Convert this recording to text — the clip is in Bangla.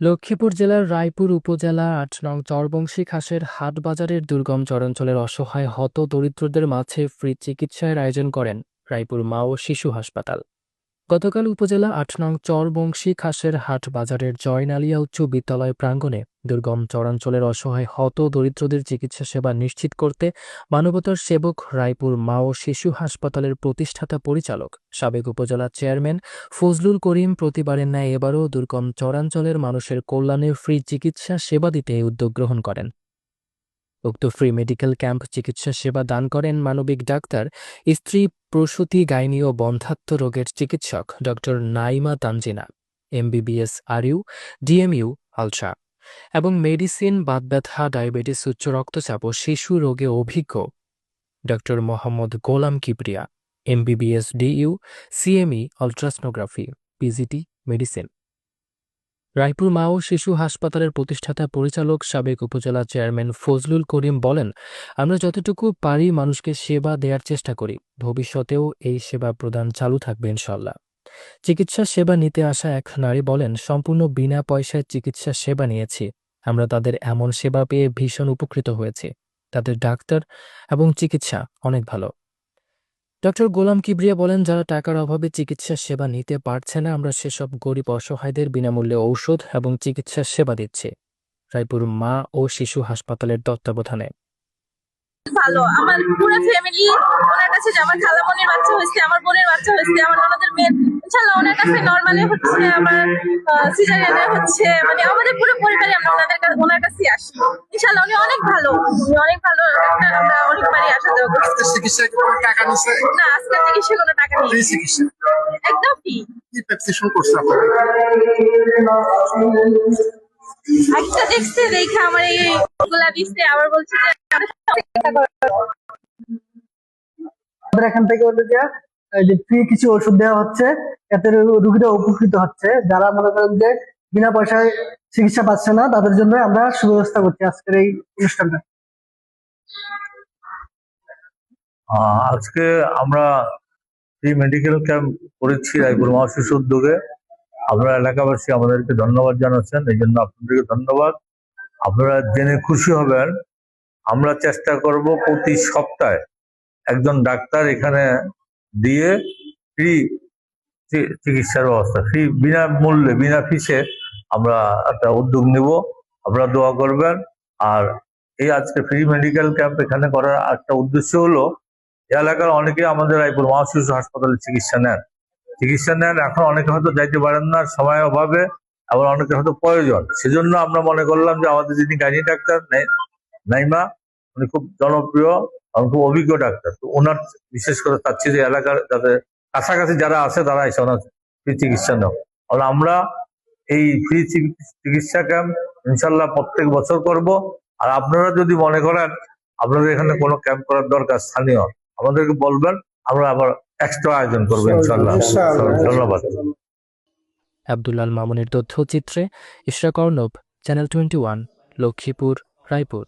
লক্ষ্মীপুর জেলার রায়পুর উপজেলা আট নং চরবংশী খাসের হাটবাজারের দুর্গম চরাঞ্চলের অসহায় হত দরিদ্রদের মাঝে ফ্রি চিকিৎসার আয়োজন করেন রায়পুর মা ও শিশু হাসপাতাল। গতকাল উপজেলা আট নং চরবংশী খাসের হাট বাজারের জয়নালিয়া উচ্চ বিদ্যালয় প্রাঙ্গণে দুর্গম চরাঞ্চলের অসহায় হত দরিদ্রদের চিকিৎসা সেবা নিশ্চিত করতে মানবতার সেবক রায়পুর মা ও শিশু হাসপাতালের প্রতিষ্ঠাতা পরিচালক, সাবেক উপজেলা চেয়ারম্যান ফজলুল করিম প্রতিবারের ন্যায় এবারও দুর্গম চরাঞ্চলের মানুষের কল্যাণে ফ্রি চিকিৎসা সেবা দিতে উদ্যোগ গ্রহণ করেন। উক্ত ফ্রি মেডিকেল ক্যাম্প চিকিৎসা সেবা দান করেন মানবিক ডাক্তার, স্ত্রী প্রসূতি গাইনি ও বন্ধাত্ম রোগের চিকিৎসক Dr Naima Tanjina, MBBS RU, DMU আলসা এবং মেডিসিন বাতব্যথা ডায়াবেটিস, উচ্চ রক্তচাপ ও শিশু রোগে অভিজ্ঞ Dr Mohammad Golam Kibria, MBBS DU, CME ultrasonography PGT medicine Raipur মা ও শিশু হাসপাতালের প্রতিষ্ঠাতা পরিচালক সাবেক উপজেলা চেয়ারম্যান ফজলুল করিম বলেন, আমরা যতটুকু পারি মানুষকে সেবা দেওয়ার চেষ্টা করি। ভবিষ্যতেও এই সেবা প্রদান চালু থাকবে ইনশাল্লাহ চিকিৎসা সেবা নিতে আসা এক নারী বলেন, সম্পূর্ণ বিনা পয়সায় চিকিৎসা সেবা নিয়েছি। আমরা তাদের এমন সেবা পেয়ে ভীষণ উপকৃত হয়েছি। তাদের ডাক্তার এবং চিকিৎসা অনেক ভালো। ডক্টর গোলাম কিবরিয়া বলেন, যারা টাকার অভাবে চিকিৎসা সেবা নিতে পারছে না, আমরা সেসব গরিব অসহায়দের বিনামূল্যে ঔষধ এবং চিকিৎসা সেবা দিচ্ছি। রায়পুর মা ও শিশু হাসপাতালের তত্ত্বাবধানে। ভালো। আমার পুরো ফ্যামিলি ওনার কাছে যে আমার খালামনির বাচ্চা হয়েছে, আমার বোনের বাচ্চা হয়েছে, আমার ননদের মেয়ে ইনশাল্লাহ ওনার কাছে নর্মালি হচ্ছে আমার সিজারিয়ানে হচ্ছে মানে আমাদের পুরো পরিবারে আমরা ওনাদের ওনার কাছে আসি। ইনশাল্লাহ উনি অনেক ভালো। উনি অনেক কোনো টাকা নিছে? না চিকিৎসা কোনো টাকা চিকিৎসা। একদম ফ্রি। কি প্রেসক্রিপশন করছে আপনারা? একটা দেখছে দেখে আমার এই গুলা দিচ্ছে আবার বলছে যে আমাদের এখান থেকে হলো যে যে ফ্রি কিছু ওষুধ দেওয়া হচ্ছে এতে রোগীরা উপকৃত হচ্ছে। যারা মনে করেন যে বিনা পয়সায় চিকিৎসা পাচ্ছে না তাদের জন্য আমরা সুব্যবস্থা করছি আজকের এই অনুষ্ঠানটা। আজকে আমরা এই মেডিকেল ক্যাম্প করেছি রায়পুর মহাশিশু উদ্যোগে। আপনারা এলাকাবাসী আমাদেরকে ধন্যবাদ জানাচ্ছেন, এই জন্য আপনাদেরকে ধন্যবাদ। আপনারা জেনে খুশি হবেন, আমরা চেষ্টা করব প্রতি সপ্তাহে একজন ডাক্তার এখানে দিয়ে ফ্রি চিকিৎসার ব্যবস্থা ফ্রি বিনা মূল্যে, বিনা ফিসে আমরা একটা উদ্যোগ নিব। আপনারা দোয়া করবেন। আর এই আজকে ফ্রি মেডিকেল ক্যাম্প এখানে করার একটা উদ্দেশ্য হলো এলাকার অনেকে আমাদের রায়পুর মহাশিশু হাসপাতালে চিকিৎসা নেন। চিকিৎসা নেন, এখন অনেকে হয়তো যাইতে পারেন না সময় অভাবে, আবার অনেকে হয়তো প্রয়োজন। সেজন্য আমরা মনে করলাম যে আমাদের যিনি গাইনি ডাক্তার নাই- নাইমা, উনি খুব জনপ্রিয় এবং খুব অভিজ্ঞ ডাক্তার। তো ওনার বিশেষ করে চাচ্ছি যে এলাকার যাদের কাছাকাছি যারা আছে, তারা এসে ওনার ফ্রি চিকিৎসা নেও আর আমরা এই ফ্রি চিকিৎসা ক্যাম্প ইনশাল্লাহ প্রত্যেক বছর করব। আর আপনারা যদি মনে করেন, আপনাদের এখানে কোনো ক্যাম্প করার দরকার স্থানীয় আমাদেরকে বলবেন আমরা আবার এক্সট্রা আয়োজন করব ইনশাল্লাহ ধন্যবাদ। আব্দুল্লাল মামুনের তথ্যচিত্রে Ishrak Arnab channel twenty one Lakshmipur Raipur.